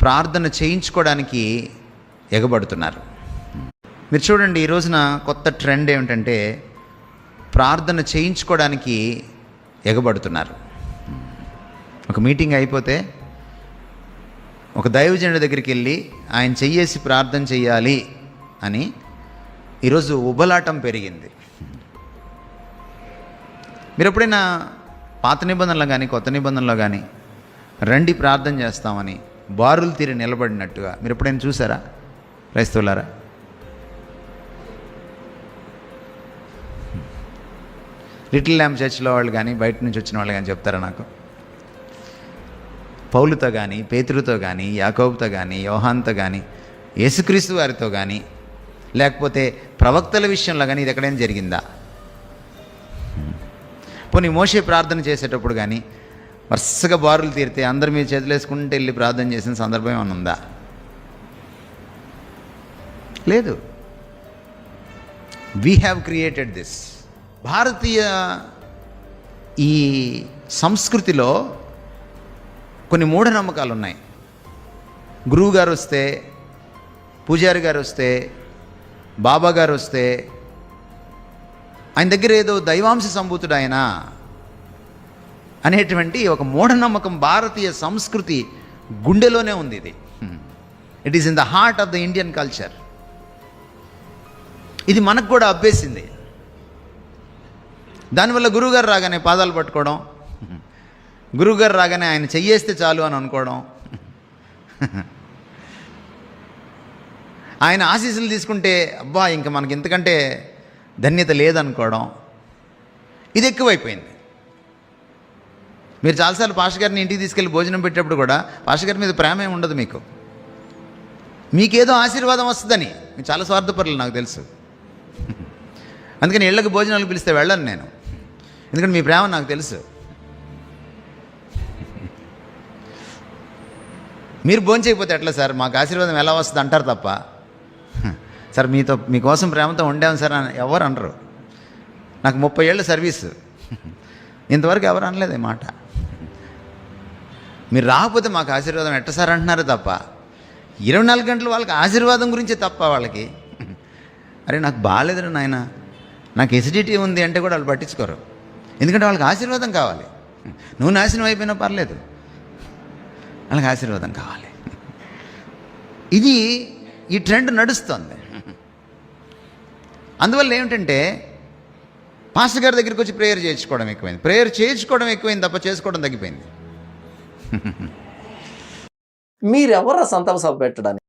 ప్రార్థన చేయించుకోవడానికి ఎగబడుతున్నారు. మీరు చూడండి ఈ రోజున కొత్త ట్రెండ్ ఏమిటంటే ప్రార్థన చేయించుకోవడానికి ఎగబడుతున్నారు. ఒక మీటింగ్ అయిపోతే ఒక దైవజనుడి దగ్గరికి వెళ్ళి ఆయన చెయ్యేసి ప్రార్థన చెయ్యాలి అని ఈరోజు ఉబలాటం పెరిగింది. మీరు ఎప్పుడైనా పాత నిబంధనలో కానీ కొత్త నిబంధనలో కానీ రండి ప్రార్థన చేస్తామని బారులు తీరి నిలబడినట్టుగా. మీరు ఎప్పుడైనా చూసారా? క్రైస్తవులారా? లిటిల్ ల్యాంప్ చర్చ్లో వాళ్ళు కానీ బయట నుంచి వచ్చిన వాళ్ళు కానీ చెప్తారా నాకు? పౌలుతో కానీ పేతురుతో కానీ యాకోబుతో కానీ యోహాన్తో కానీ యేసుక్రీస్తు వారితో కానీ లేకపోతే ప్రవక్తల విషయంలో కానీ ఇది ఎక్కడైనా జరిగిందా? పోనీ మోసే ప్రార్థన చేసేటప్పుడు కానీ వరుసగా బారులు తీరితే అందరి మీద చేతులు వేసుకుంటే వెళ్ళి ప్రార్థన చేసిన సందర్భం ఏమైనా ఉందా? లేదు. వీ హ్యావ్ క్రియేటెడ్ దిస్ భారతీయ ఈ సంస్కృతిలో కొన్ని మూఢనమ్మకాలు ఉన్నాయి. గురువు గారు వస్తే పూజారి గారు వస్తే బాబా గారు వస్తే ఆయన దగ్గర ఏదో దైవాంశ సంభూతుడు ఆయన. అనేటువంటి ఒక మూఢనమ్మకం భారతీయ సంస్కృతి గుండెలోనే ఉంది ఇది. It is in the heart of the Indian culture ఇది మనకు కూడా అబ్బేసింది. దానివల్ల గురువుగారు రాగానే పాదాలు పట్టుకోవడం గురువుగారు రాగానే ఆయన చెయ్యేస్తే చాలు అని అనుకోవడం. ఆయన ఆశీస్సులు తీసుకుంటే అబ్బా ఇంకా మనకి ఇంతకంటే ధన్యత లేదనుకోవడం. ఇది ఎక్కువైపోయింది. మీరు చాలాసార్లు పాష గారిని ఇంటికి తీసుకెళ్ళి భోజనం పెట్టేటప్పుడు కూడా పాష గారి మీద ప్రేమ ఏమి ఉండదు మీకు. మీకేదో ఆశీర్వాదం వస్తుందని. మీరు చాలా స్వార్థపరులు నాకు తెలుసు. అందుకని ఇళ్ళకి భోజనాలు పిలిస్తే వెళ్ళను నేను. ఎందుకంటే మీ ప్రేమ నాకు తెలుసు. మీరు భోంచేయకపోతే ఎట్లా సార్? మాకు ఆశీర్వాదం ఎలా వస్తుంది అంటారు తప్ప. సార్ మీతో మీకోసం ప్రేమతో ఉండాము సార్ అని ఎవరు అనరు. నాకు ముప్పై ఏళ్ళ సర్వీసు. ఇంతవరకు ఎవరు అనలేదు ఈ మాట. మీరు రాకపోతే మాకు ఆశీర్వాదం ఎట్ట సార్ అంటున్నారు తప్ప? ఇరవై నాలుగు గంటలు వాళ్ళకి ఆశీర్వాదం గురించే తప్ప వాళ్ళకి. అరే నాకు బాగాలేదురా నాయన. నాకు ఎసిడిటీ ఉంది అంటే కూడా వాళ్ళు పట్టించుకోరు. ఎందుకంటే వాళ్ళకి ఆశీర్వాదం కావాలి. నువ్వు నాశనం అయిపోయినా పర్లేదు. వాళ్ళకి ఆశీర్వాదం కావాలి. ఇది ఈ ట్రెండ్ నడుస్తుంది. అందువల్ల ఏమిటంటే పాస్టర్ గారి దగ్గరికి వచ్చి ప్రేయర్ చేయించుకోవడం ఎక్కువైంది. ప్రేయర్ చేయించుకోవడం ఎక్కువైంది తప్ప చేసుకోవడం తగ్గిపోయింది. మీరెవరు సంతాప సభ పెట్టడానికి?